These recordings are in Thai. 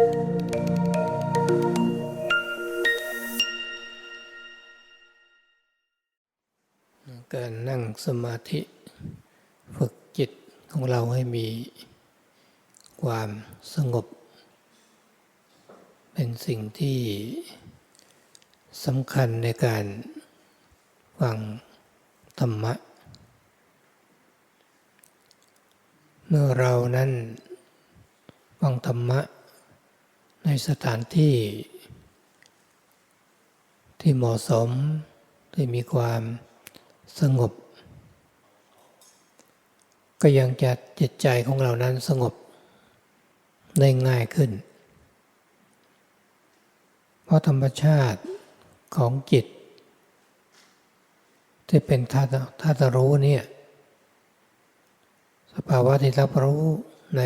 การนั่งสมาธิฝึกจิตของเราให้มีความสงบ เป็นสิ่งที่สำคัญในการฟังธรรมะ เมื่อเรานั้นฟังธรรมะ ในสถานที่ ที่เหมาะสม ที่มีความสงบ ก็ยังจะจิตใจของเรานั้นสงบได้ง่ายขึ้น เพราะธรรมชาติของจิต ที่เป็นธาตุธาตุรู้เนี่ย สภาวะที่รับรู้ใน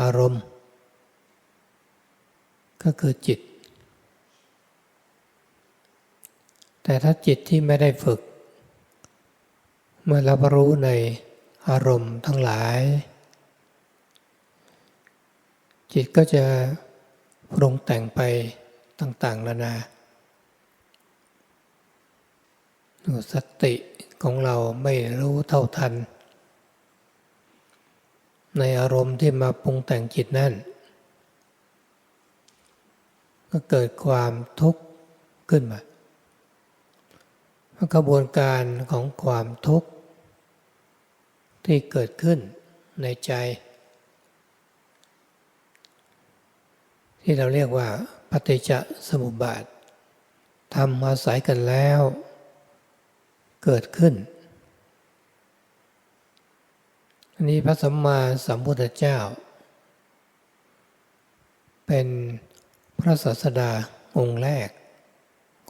อารมณ์ ก็คือจิต แต่ถ้าจิตที่ไม่ได้ฝึก เมื่อรับรู้ในอารมณ์ทั้งหลาย จิตก็จะปรุงแต่งไปต่างๆนานาสติของเราไม่รู้เท่าทัน ในอารมณ์ที่มาปรุงแต่งจิตนั่น ก็เกิดความทุกข์ขึ้นมากระบวนการของความทุกข์ ที่เกิดขึ้นในใจ ที่เราเรียกว่าปฏิจจสมุปบาททำอาศัยกันแล้ว เกิดขึ้น อันนี้พระสัมมาสัมพุทธเจ้า เป็น พระศาสดาองค์แรก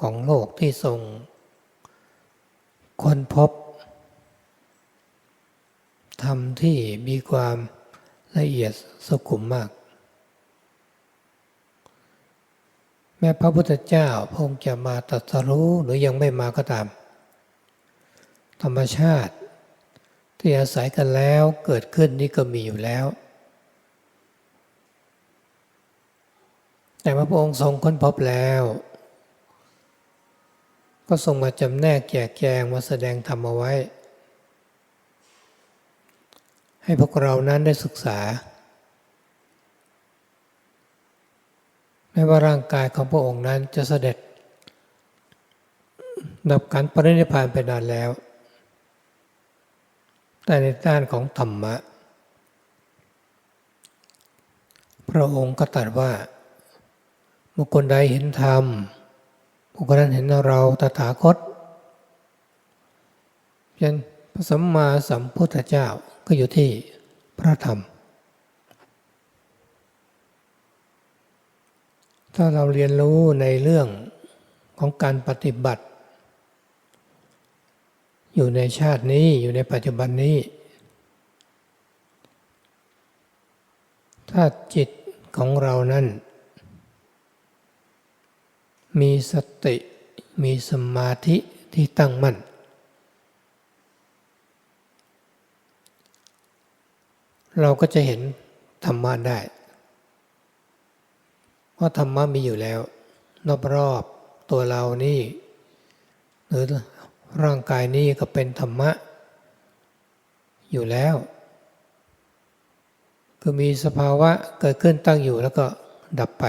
ของโลกที่ทรงค้นพบธรรมที่มีความละเอียดสุขุมมาก แม้พระพุทธเจ้าพงจะมาตรัสรู้หรือยังไม่มาก็ตาม ธรรมชาติที่อาศัยกันแล้วเกิดขึ้นนี่ก็มีอยู่แล้ว แต่พระองค์ทรงค้นพบแล้ว ก็ทรงมาจำแนกแจกแจงมาแสดงธรรมเอาไว้ ให้พวกเรานั้นได้ศึกษา ไม่ว่าร่างกายของพระองค์นั้นจะเสด็จ ดับการปรินิพพานไปนานแล้ว แต่ในด้านของธรรมะ พระองค์ก็ตรัสว่า บุคคลใดเห็นธรรม บุคคลนั้นเห็นเราตถาคตยันพระสัมมาสัมพุทธเจ้าก็อยู่ที่พระธรรม ถ้าเราเรียนรู้ในเรื่องของการปฏิบัติ อยู่ในชาตินี้อยู่ในปัจจุบันนี้ ถ้าจิตของเรานั้น มีสติมีสมาธิที่ตั้งมั่น เราก็จะเห็นธรรมะได้ว่าะธรรมะมีอยู่แล้ว รอบๆตัวเรานี่ หรือร่างกายนี้ก็เป็นธรรมะ อยู่แล้ว คือมีสภาวะเกิดขึ้นตั้งอยู่แล้วก็ดับไป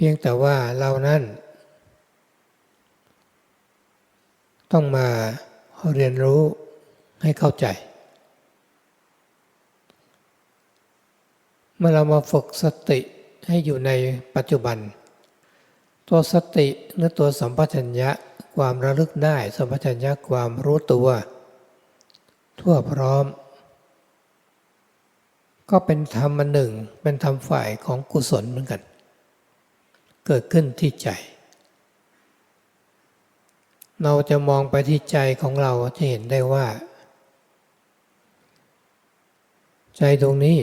เพียงแต่ว่าเรานั้น ต้องมาเรียนรู้ให้เข้าใจ เมื่อเรามาฝึกสติให้อยู่ในปัจจุบัน ตัวสติหรือตัวสัมปชัญญะความระลึกได้สัมปชัญญะความรู้ตัว ทั่วพร้อม ก็เป็นธรรมอันหนึ่งเป็นธรรมฝ่ายของกุศลเหมือนกัน เกิดขึ้นที่ใจ เราจะมองไปที่ใจของเราจะเห็นได้ว่า ใจตรงนี้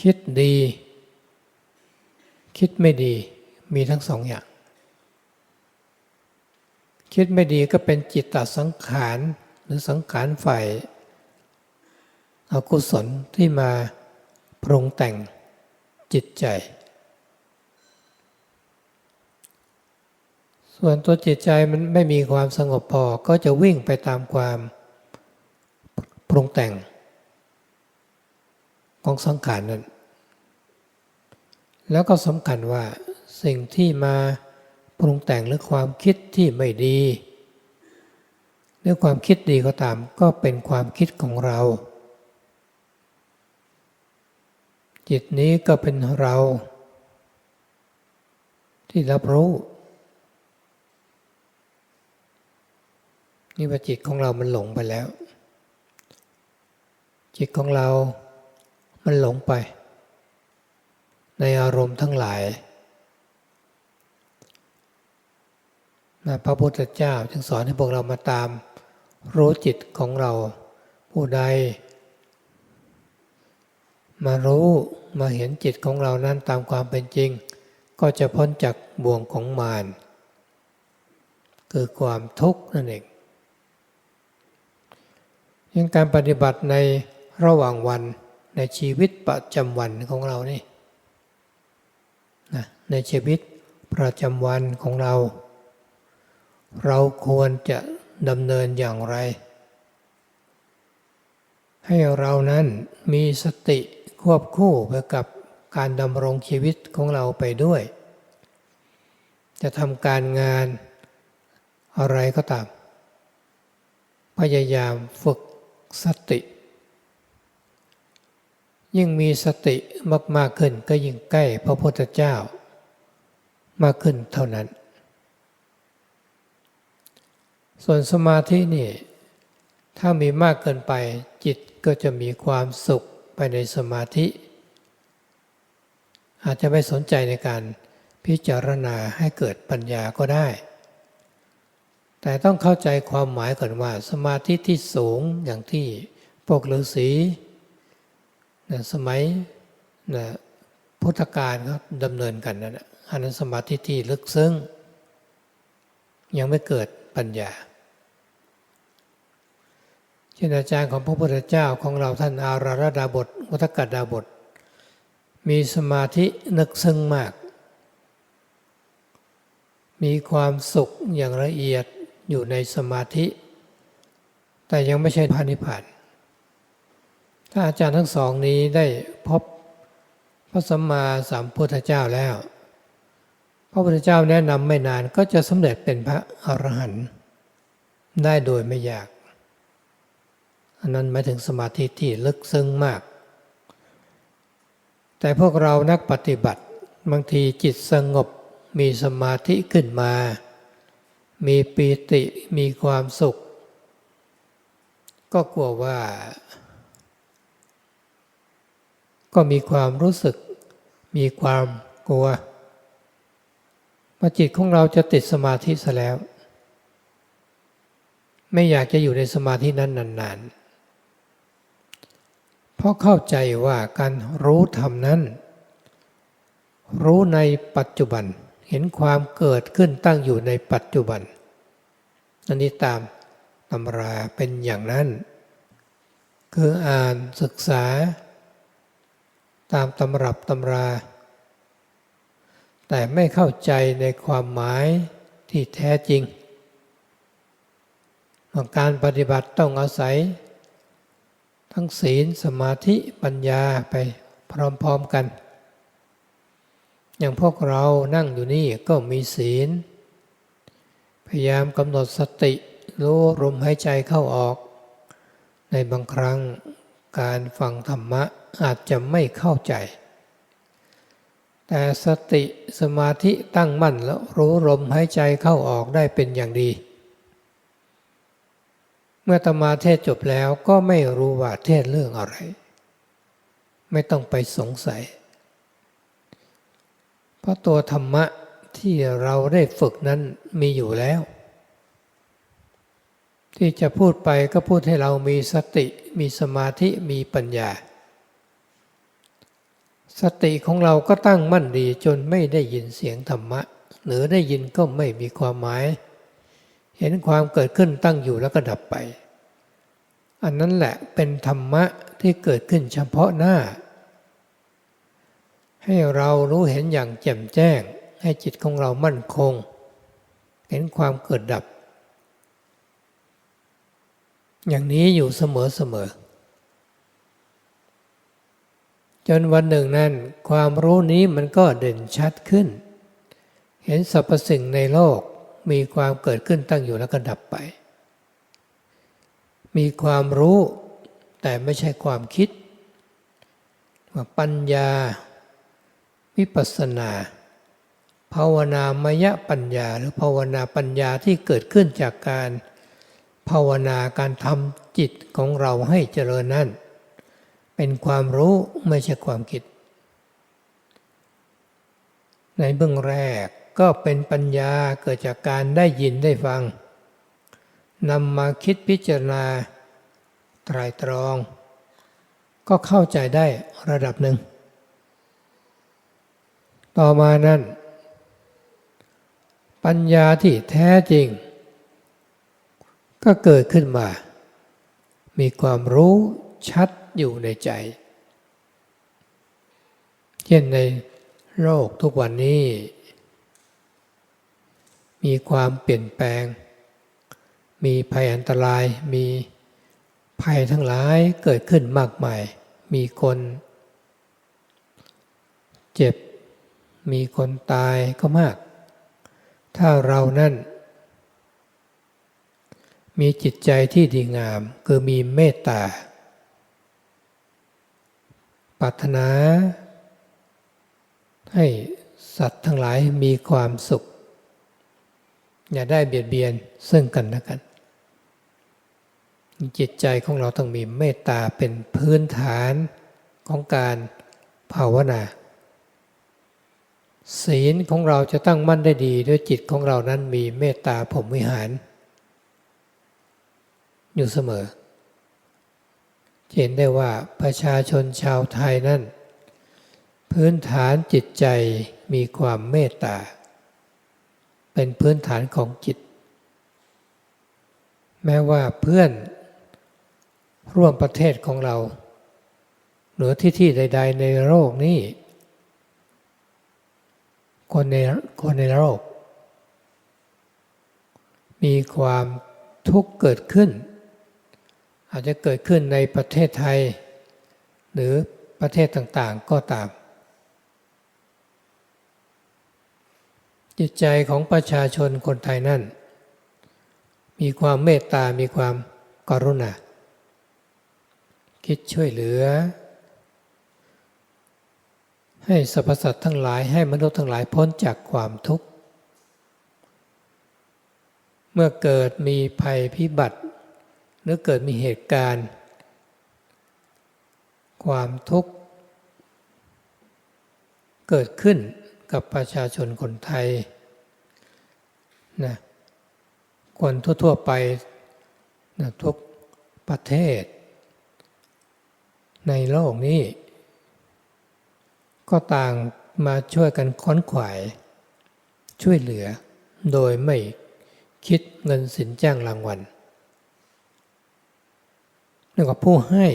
คิดดี คิดไม่ดีมีทั้งสองอย่าง คิดไม่ดีก็เป็นจิตตสังขารหรือสังขารฝ่ายอกุศลที่มาปรุงแต่ง จิตใจ ส่วนตัวจิตใจมันไม่มีความสงบพอก็จะวิ่งไปตามความปรุงแต่ง ของสังขารนั้น แล้วก็สำคัญว่าสิ่งที่มาปรุงแต่งหรือความคิดที่ไม่ดี หรือความคิดดีก็ตามก็เป็นความคิดของเรา จิตนี้ก็เป็นเรา ที่รับรู้ นี่ว่าจิตของเรามันหลงไปแล้ว จิตของเรา มันหลงไป ในอารมณ์ทั้งหลายนะพระพุทธเจ้าจึงสอนให้พวกเรามาตามรู้จิตของเรา ผู้ใด มารู้มาเห็นจิตของเรานั้นตามความเป็นจริง ก็จะพ้นจากบ่วงของมารคือความทุกข์นั่นเองยังการปฏิบัติในระหว่างวันในชีวิตประจำวันของเรานี่นะในชีวิตประจำวันของเรา เราควรจะดำเนินอย่างไร ให้เรานั้นมีสติ ควบคู่ไปกับการดำรงชีวิตของเราไปด้วย จะทำการงานอะไรก็ตาม พยายามฝึกสติ ยิ่งมีสติมาก ๆ ขึ้นก็ยิ่งใกล้พระพุทธเจ้ามากขึ้นเท่านั้น ส่วนสมาธินี่ ถ้ามีมากเกินไปจิตก็จะมีความสุข ในสมาธิ อาจจะไม่สนใจในการพิจารณาให้เกิดปัญญาก็ได้ แต่ต้องเข้าใจความหมายก่อนว่าสมาธิที่สูงอย่างที่พวกฤาษีนสมัยนพุทธกาลเขาดำเนินกันนั่นอันนั้นสมาธิที่ลึกซึ้งยังไม่เกิดปัญญา ช่นอาจารย์ของพระพุทธเจ้าของเราท่านอาราธดาบทวัฏกัดดาบท มีสมาธินึกซึ้งมาก มีความสุขอย่างละเอียดอยู่ในสมาธิ แต่ยังไม่ใช่พานิพานถ้าอาจารย์ทั้งสองนี้ได้พบพระสัมมาสัมพุทธเจ้าแล้ว พระพุทธเจ้าแนะนำไม่นานก็จะสำเร็จเป็นพระอรหันต์ได้โดยไม่ยาก อันนั้นหมายถึงสมาธิที่ลึกซึ้งมาก แต่พวกเรานักปฏิบัติบางทีจิตสงบมีสมาธิขึ้นมา มีปีติมีความสุข ก็กลัวว่า ก็มีความรู้สึก มีความกลัวว่าจิตของเราจะติดสมาธิซะแล้ว ไม่อยากจะอยู่ในสมาธินั้นนานๆ เพราะเข้าใจว่าการรู้ธรรมนั้น รู้ในปัจจุบัน เห็นความเกิดขึ้นตั้งอยู่ในปัจจุบัน อันนี้ตามตำราเป็นอย่างนั้น คืออ่านศึกษา ตามตำรับตำรา แต่ไม่เข้าใจในความหมายที่แท้จริง การปฏิบัติต้องอาศัย ทั้งศีลสมาธิปัญญาไปพร้อมๆกัน อย่างพวกเรานั่งอยู่นี่ก็มีศีล พยายามกำหนดสติรู้ลมหายใจเข้าออก ในบางครั้งการฟังธรรมะอาจจะไม่เข้าใจ แต่สติสมาธิตั้งมั่นแล้วรู้ลมหายใจเข้าออกได้เป็นอย่างดี เมื่อตมาเทศจบแล้วก็ไม่รู้ว่าเทศเรื่องอะไร ไม่ต้องไปสงสัย เพราะตัวธรรมะที่เราได้ฝึกนั้นมีอยู่แล้ว ที่จะพูดไปก็พูดให้เรามีสติ มีสมาธิมีปัญญา สติของเราก็ตั้งมั่นดีจนไม่ได้ยินเสียงธรรมะ หรือได้ยินก็ไม่มีความหมาย เห็นความเกิดขึ้นตั้งอยู่แล้วก็ดับไป อันนั้นแหละเป็นธรรมะที่เกิดขึ้นเฉพาะหน้า ให้เรารู้เห็นอย่างแจ่มแจ้ง ให้จิตของเรามั่นคง เห็นความเกิดดับ อย่างนี้อยู่เสมอเสมอจนวันหนึ่งนั้น ความรู้นี้มันก็เด่นชัดขึ้น เห็นสรรพสิ่งในโลก มีความเกิดขึ้นตั้งอยู่แล้วก็ดับไป มีความรู้แต่ไม่ใช่ความคิด ว่าปัญญา วิปัสสนา ภาวนามยปัญญา หรือภาวนาปัญญาที่เกิดขึ้นจากการภาวนาการทำจิตของเราให้เจริญนั่น เป็นความรู้ไม่ใช่ความคิด ในเบื้องแรก ก็เป็นปัญญาเกิดจากการได้ยินได้ฟังนำมาคิดพิจารณาไตรตรอง ก็เข้าใจได้ระดับหนึ่ง ต่อมานั้น ปัญญาที่แท้จริง ก็เกิดขึ้นมา มีความรู้ชัดอยู่ในใจ เช่นในโลกทุกวันนี้ มีความเปลี่ยนแปลง มีภัยอันตราย มีภัยทั้งหลายเกิดขึ้นมากมาย มีคน เจ็บ มีคนตายก็มาก ถ้าเรานั่น มีจิตใจที่ดีงามคือมีเมตตาปรารถนา ให้สัตว์ทั้งหลายมีความสุข อย่าได้เบียดเบียนซึ่งกันและกัน จิตใจของเราต้องมีเมตตาเป็นพื้นฐานของการภาวนา ศีลของเราจะตั้งมั่นได้ดี ด้วยจิตของเรานั้นมีเมตตาผมวิหาร อยู่เสมอเห็นได้ว่าประชาชนชาวไทยนั้น พื้นฐานจิตใจมีความเมตตา เป็นพื้นฐานของจิต แม้ว่าเพื่อนร่วมประเทศของเรา หรือที่ที่ใด ๆ ในโลกนี้ คนในคนในโลก มีความทุกข์เกิดขึ้น อาจจะเกิดขึ้นในประเทศไทย หรือประเทศต่างๆก็ตาม จิตใจของประชาชนคนไทยนั่น มีความเมตตา มีความกรุณา คิดช่วยเหลือ ให้สรรพสัตว์ทั้งหลายให้มนุษย์ทั้งหลายพ้นจากความทุกข์ เมื่อเกิดมีภัยพิบัติ หรือเกิดมีเหตุการณ์ ความทุกข์ เกิดขึ้น กับประชาชนคนไทยนะคนทั่ว ๆ ไปนะทุกประเทศ ในโลกนี้ ก็ต่างมาช่วยกันค้นขวายช่วยเหลือ โดยไม่คิดเงินสินจ้างรางวัลนั่นก็ผู้ให้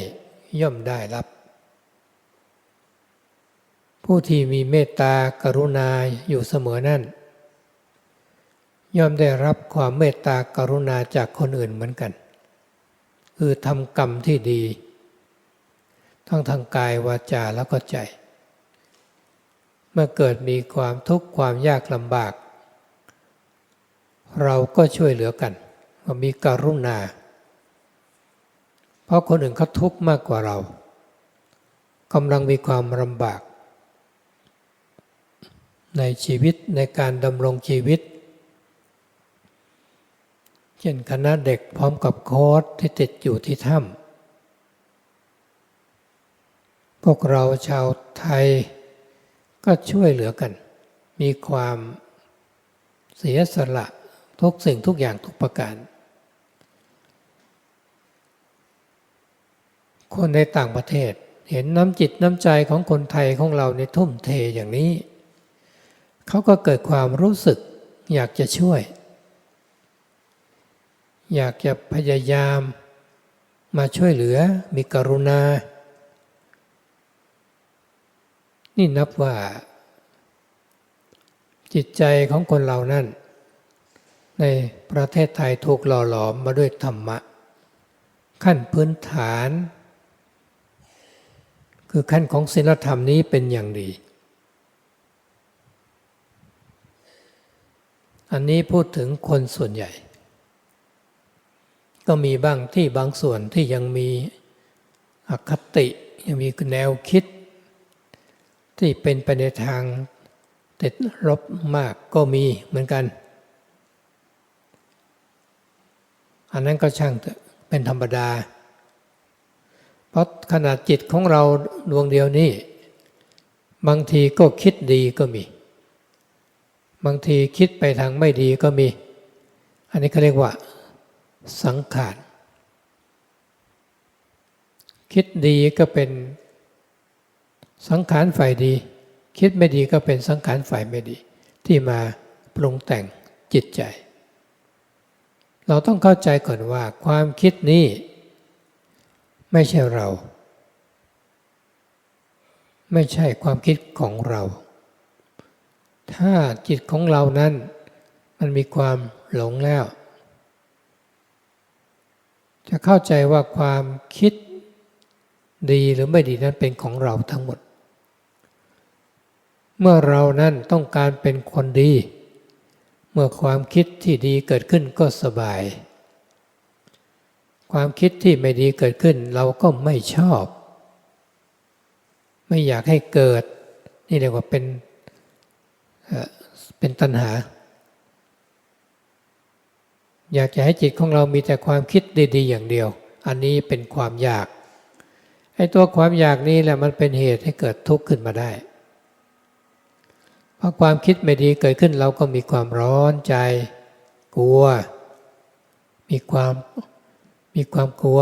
ย่อมได้รับ ผู้ที่มีเมตตากรุณาอยู่เสมอนั่น ย่อมได้รับความเมตตากรุณาจากคนอื่นเหมือนกัน คือทำกรรมที่ดี ทั้งทางกายวาจาแล้วก็ใจ เมื่อเกิดมีความทุกข์ความยากลำบาก เราก็ช่วยเหลือกันว่ามีกรุณา เพราะคนอื่นเขาทุกข์มากกว่าเรากำลังมีความลำบาก ในชีวิตในการดำรงชีวิต เช่นคณะเด็กพร้อมกับโค้ดที่ติดอยู่ที่ถ้ำพวกเราชาวไทยก็ช่วยเหลือกัน มีความเสียสละทุกสิ่งทุกอย่างทุกประการ คนในต่างประเทศเห็นน้ำจิตน้ำใจของคนไทยของเราในทุ่มเทอย่างนี้ เขาก็เกิดความรู้สึก อยากจะช่วย อยากจะพยายาม มาช่วยเหลือมีกรุณา นี่นับว่า จิตใจของคนเรานั่น ในประเทศไทยถูกหล่อหลอมมาด้วยธรรมะ ขั้นพื้นฐาน คือขั้นของศีลธรรมนี้เป็นอย่างดี อันนี้พูดถึงคนส่วนใหญ่ ก็มีบ้างที่บางส่วนที่ยังมีอคติยังมีแนวคิด ที่เป็นไปในทางติดลบมากก็มีเหมือนกัน อันนั้นก็ช่างเถอะเป็นธรรมดา เพราะขนาดจิตของเราดวงเดียวนี้บางทีก็คิดดีก็มี บางทีคิดไปทางไม่ดีก็มี อันนี้เขาเรียกว่า สังขาร คิดดีก็เป็นสังขารฝ่ายดี คิดไม่ดีก็เป็นสังขารฝ่ายไม่ดี ที่มาปรุงแต่งจิตใจ เราต้องเข้าใจก่อนว่า ความคิดนี้ไม่ใช่เรา ไม่ใช่ความคิดของเรา ถ้าจิตของเรานั้น มันมีความหลงแล้ว จะเข้าใจว่าความคิดดีหรือไม่ดีนั้นเป็นของเราทั้งหมด เมื่อเรานั้นต้องการเป็นคนดี เมื่อความคิดที่ดีเกิดขึ้นก็สบาย ความคิดที่ไม่ดีเกิดขึ้นเราก็ไม่ชอบ ไม่อยากให้เกิด นี่เรียกว่าเป็น เป็นตัณหา อยากจะให้จิตของเรามีแต่ความคิดดี ๆ อย่างเดียว อันนี้เป็นความอยากไอ้ตัวความอยากนี้แหละมันเป็นเหตุให้เกิดทุกข์ขึ้นมาได้ เพราะความคิดไม่ดีเกิดขึ้นเราก็มีความร้อนใจ กลัว มีความมีความกลัว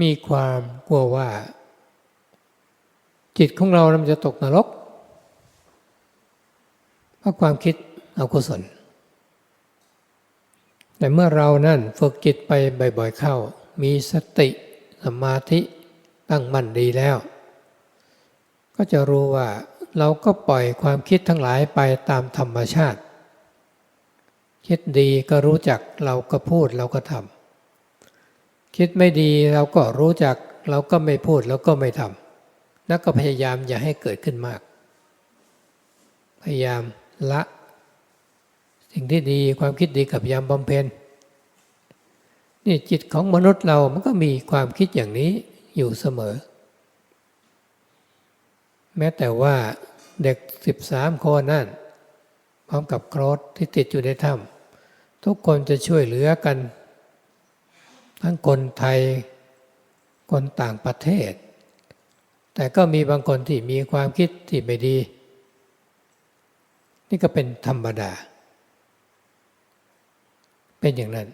มีความกลัวว่า จิตของเรามันจะตกนรก ราะความคิดอกุศล แต่เมื่อเรานั่นฝึกจิตไปบ่อยๆเข้า มีสติสมาธิตั้งมั่นดีแล้ว ก็จะรู้ว่าเราก็ปล่อยความคิดทั้งหลายไปตามธรรมชาติ คิดดีก็รู้จักเราก็พูดเราก็ทำคิดไม่ดีเราก็รู้จักเราก็ไม่พูดเราก็ไม่ทำแล้วก็พยายามอย่าให้เกิดขึ้นมาก พยายาม ละ สิ่งที่ดีความคิดดีกับยามบำเพ็ญนี่จิตของมนุษย์เรามันก็มีความคิดอย่างนี้อยู่เสมอ แม้แต่ว่าเด็กสิบสามคนนั่น พร้อมกับโครสที่ติดอยู่ในถ้ำทุกคนจะช่วยเหลือกัน ทั้งคนไทยคนต่างประเทศ แต่ก็มีบางคนที่มีความคิดที่ไม่ดี นี่ก็เป็นธรรมดา เป็นอย่างนั้น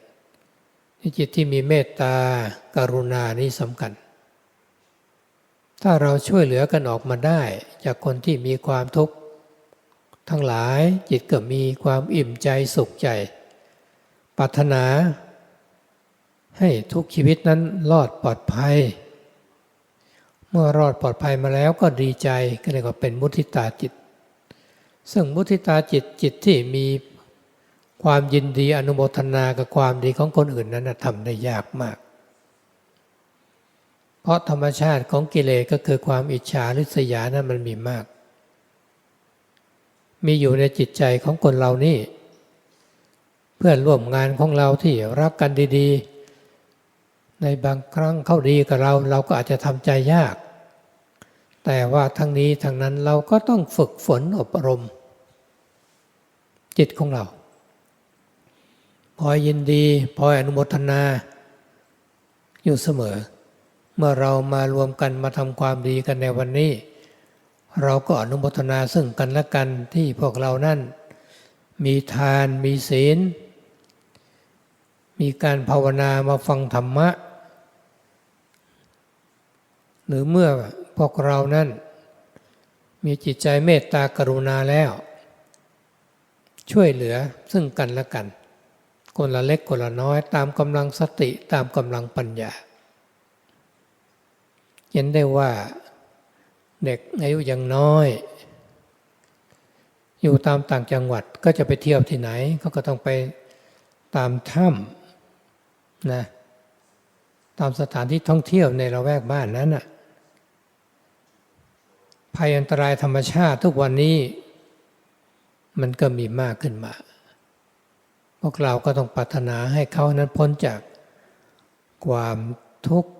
จิตที่มีเมตตาการุณานี้สำคัญ ถ้าเราช่วยเหลือกันออกมาได้ จากคนที่มีความทุกข์ทั้งหลายจิตก็มีความอิ่มใจสุขใจปรารถนา ให้ทุกชีวิตนั้นรอดปลอดภัย เมื่อรอดปลอดภัยมาแล้วก็ดีใจก็เรียกว่าเป็นมุทิตาจิต ซึ่งมุทิตาจิตจิตที่มีความยินดีอนุโมทนากับความดีของคนอื่นนั้นทำได้ยากมาก เพราะธรรมชาติของกิเลสก็คือความอิจฉาริษยานั้นมันมีมาก มีอยู่ในจิตใจของคนเรานี่ เพื่อนร่วมงานของเราที่รักกันดี ๆ ในบางครั้งเขาดีกับเรา เราก็อาจจะทำใจยาก แต่ว่าทั้งนี้ทั้งนั้นเราก็ต้องฝึกฝนอบรม จิตของเรา พอยินดีพออนุโมทนา อยู่เสมอ เมื่อเรามารวมกันมาทำความดีกันในวันนี้ เราก็อนุโมทนาซึ่งกันและกันที่พวกเรานั่น มีทานมีศีล มีการภาวนามาฟังธรรมะ หรือเมื่อ พวกเรานั่นมีจิตใจเมตตากรุณาแล้ว ช่วยเหลือซึ่งกันและกัน คนละเล็กคนละน้อย ตามกำลังสติตามกำลังปัญญา เห็นได้ว่าเด็กอายุยังน้อย อยู่ตามต่างจังหวัดก็จะไปเที่ยวที่ไหนเขาก็ต้องไปตามถ้ำนะตามสถานที่ท่องเที่ยวในละแวกบ้านนั้นน่ะ ภัยอันตรายธรรมชาติทุกวันนี้ มันก็มีมากขึ้นมา พวกเราก็ต้องปรารถนาให้เขานั้นพ้นจากความทุกข์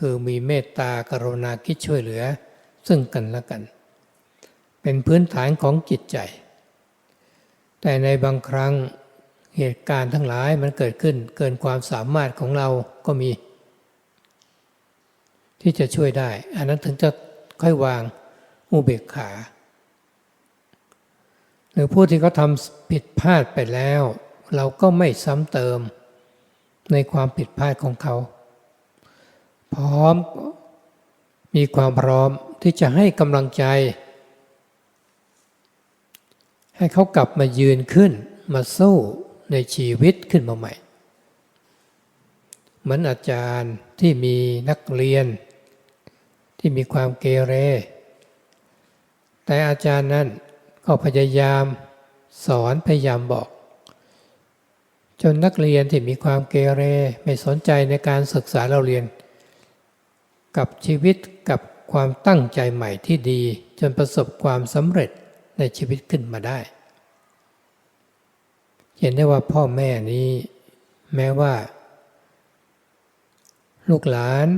คือมีเมตตากรุณาคิดช่วยเหลือ ซึ่งกันและกัน เป็นพื้นฐานของจิตใจ แต่ในบางครั้งเหตุการณ์ทั้งหลายมันเกิดขึ้นเกินความสามารถของเราก็มี ที่จะช่วยได้ อันนั้นถึงจะค่อยวาง อุเบกขา หรือผู้ที่เขาทำผิดพลาดไปแล้ว เราก็ไม่ซ้ำเติมในความผิดพลาดของเขา พร้อมมีความพร้อมที่จะให้กำลังใจ ให้เขากลับมายืนขึ้นมาสู้ในชีวิตขึ้นมาใหม่เหมือนอาจารย์ที่มีนักเรียน ที่มีความเกเร แต่อาจารย์นั้นก็พยายามสอนพยายามบอก จนนักเรียนที่มีความเกเรไม่สนใจในการศึกษาเราเรียน กับชีวิตกับความตั้งใจใหม่ที่ดี จนประสบความสำเร็จในชีวิตขึ้นมาได้ เห็นได้ว่าพ่อแม่นี้แม้ว่า ลูกหลาน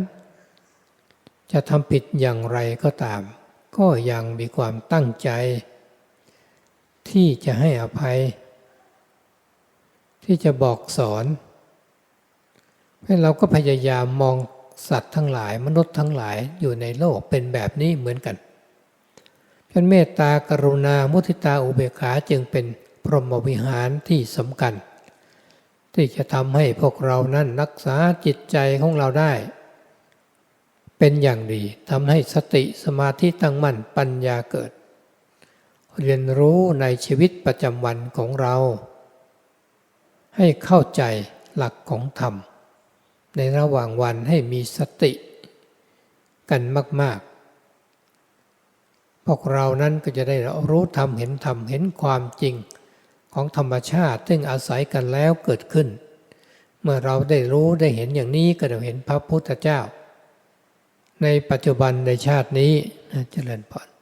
จะทำผิดอย่างไรก็ตาม ก็ยังมีความตั้งใจ ที่จะให้อภัย ที่จะบอกสอนให้เราก็พยายามมองสัตว์ทั้งหลาย มนุษย์ทั้งหลายอยู่ในโลกเป็นแบบนี้เหมือนกันเป็นเมตตากรุณา มุทิตาอุเบกขาจึงเป็นพรหมวิหารที่สำคัญ ที่จะทำให้พวกเรานั้นรักษาจิตใจของเราได้ เป็นอย่างดีทำให้สติสมาธิตั้งมั่นปัญญาเกิด เรียนรู้ในชีวิตประจำวันของเรา ให้เข้าใจหลักของธรรม ในระหว่างวันให้มีสติกันมาก ๆ พวกเรานั้นก็จะได้รู้ธรรมเห็นธรรมเห็นความจริงของธรรมชาติซึ่งอาศัยกันแล้วเกิดขึ้น เมื่อเราได้รู้ได้เห็นอย่างนี้ก็จะเห็นพระพุทธเจ้า ในปัจจุบันในชาตินี้นะเจริญพร